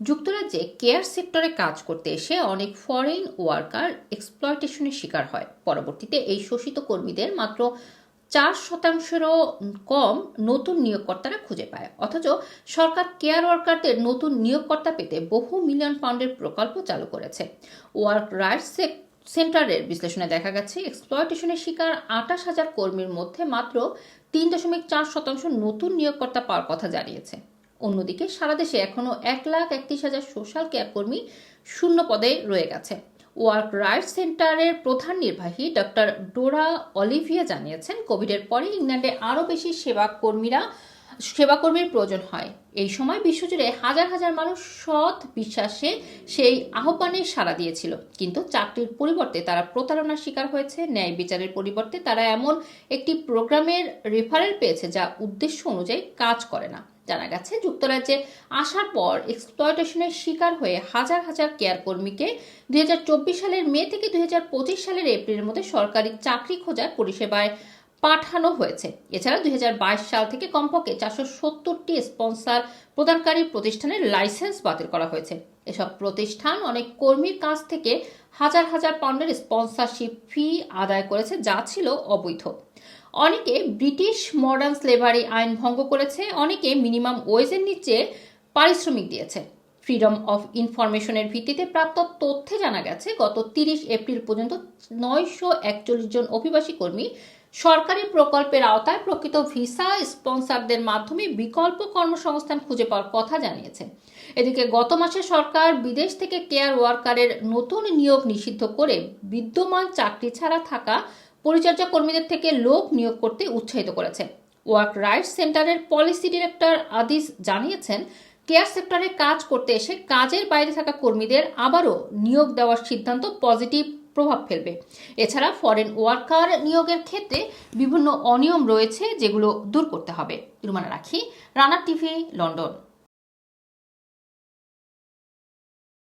যুক্তরাজ্যে কেয়ার সেক্টরে কাজ করতে এসে অনেক ফরেন ওয়ার্কার এক্সপ্লয়টেশনের শিকার হয়। পরবর্তীতে এই শোষিত কর্মীদের মাত্র চার শতাংশেরও কম নতুন নিয়োগকর্তারা খুঁজে পায়। অথচ সরকার কেয়ার ওয়ার্কারদের নতুন নিয়োগকর্তা পেতে বহু মিলিয়ন পাউন্ডের প্রকল্প চালু করেছে। ওয়ার্ক রাইটস সেন্টারের বিশ্লেষণে দেখা গেছে এক্সপ্লয়টেশনের শিকার আটাশ হাজার কর্মীর মধ্যে মাত্র তিন দশমিক চার শতাংশ নতুন নিয়োগকর্তা পাওয়ার কথা জানিয়েছে। অন্যদিকে সারা দেশে এখনও এক লাখ একত্রিশ হাজার সোশ্যাল কেয়ার কর্মী শূন্য পদে রয়ে গেছে। ওয়ার্ক রাইটস সেন্টারের প্রধান নির্বাহী ডক্টর ডোরা অলিভিয়া জানিয়েছেন, কোভিডের পরে ইংল্যান্ডে আরও বেশি সেবা কর্মীরা সেবাকর্মীর প্রয়োজন হয়। এই সময় বিশ্বজুড়ে হাজার হাজার মানুষ সৎ বিশ্বাসে সেই আহ্বানে সাড়া দিয়েছিল। কিন্তু চাকরির পরিবর্তে তারা প্রতারণার শিকার হয়েছে। ন্যায় বিচারের পরিবর্তে তারা এমন একটি প্রোগ্রামের রেফারেল পেয়েছে যা উদ্দেশ্য অনুযায়ী কাজ করে না। জানা গেছে, যুক্তরাজ্যে আসার পর এক্সপ্লয়টেশনের শিকার হয়ে হাজার হাজার কেয়ার কর্মীকে দু হাজার চব্বিশ সালের মে থেকে দু হাজার পঁচিশ সালের এপ্রিলের মধ্যে সরকারি চাকরি খোঁজার পরিষেবায় পাঠানো হয়েছে। এছাড়া দুই হাজার বাইশ সাল থেকে কমপক্ষে চারশো সত্তরটি স্পন্সর প্রদানকারী প্রতিষ্ঠানের লাইসেন্স বাতিল করা হয়েছে। এসব প্রতিষ্ঠান অনেক কর্মীর কাছ থেকে হাজার হাজার পাউন্ডের স্পন্সরশিপ ফি আদায় করেছে, যা ছিল অবৈধ। অনেকে ব্রিটিশ মডার্ন স্লেভারি আইন ভঙ্গ করেছে, অনেকে মিনিমাম ওয়েজের নিচে পারিশ্রমিক দিয়েছে। ফ্রিডম অফ ইনফরমেশনের ভিত্তিতে প্রাপ্ত তথ্যে জানা গেছে, গত তিরিশ এপ্রিল পর্যন্ত নয়শো একচল্লিশ জন অভিবাসী কর্মী সরকারি প্রকল্পের আওতায় প্রকৃত ভিসা স্পন্সরদের মাধ্যমে বিকল্প কর্মসংস্থান খুঁজে পাওয়ার কথা জানিয়েছে। এদিকে গত মাসে সরকার বিদেশ থেকে কেয়ার ওয়ার্কারের নতুন নিয়োগ নিষিদ্ধ করে বিদ্যমান চাকরি ছাড়া থাকা পরিচর্যা কর্মীদের থেকে লোক নিয়োগ করতে উৎসাহিত করেছে। ওয়ার্ক রাইটস সেন্টারের পলিসি ডিরেক্টর আদিস জানিয়েছেন, কেয়ার সেক্টরে কাজ করতে এসে কাজের বাইরে থাকা কর্মীদের আবারও নিয়োগ দেওয়ার সিদ্ধান্ত পজিটিভ প্রভাব ফেলবে। এছাড়া ফরেন ওয়ার্কার নিয়োগের ক্ষেত্রে বিভিন্ন অনিয়ম রয়েছে যেগুলো দূর করতে হবে। রুমানা রাখি রানার টিভি, লন্ডন।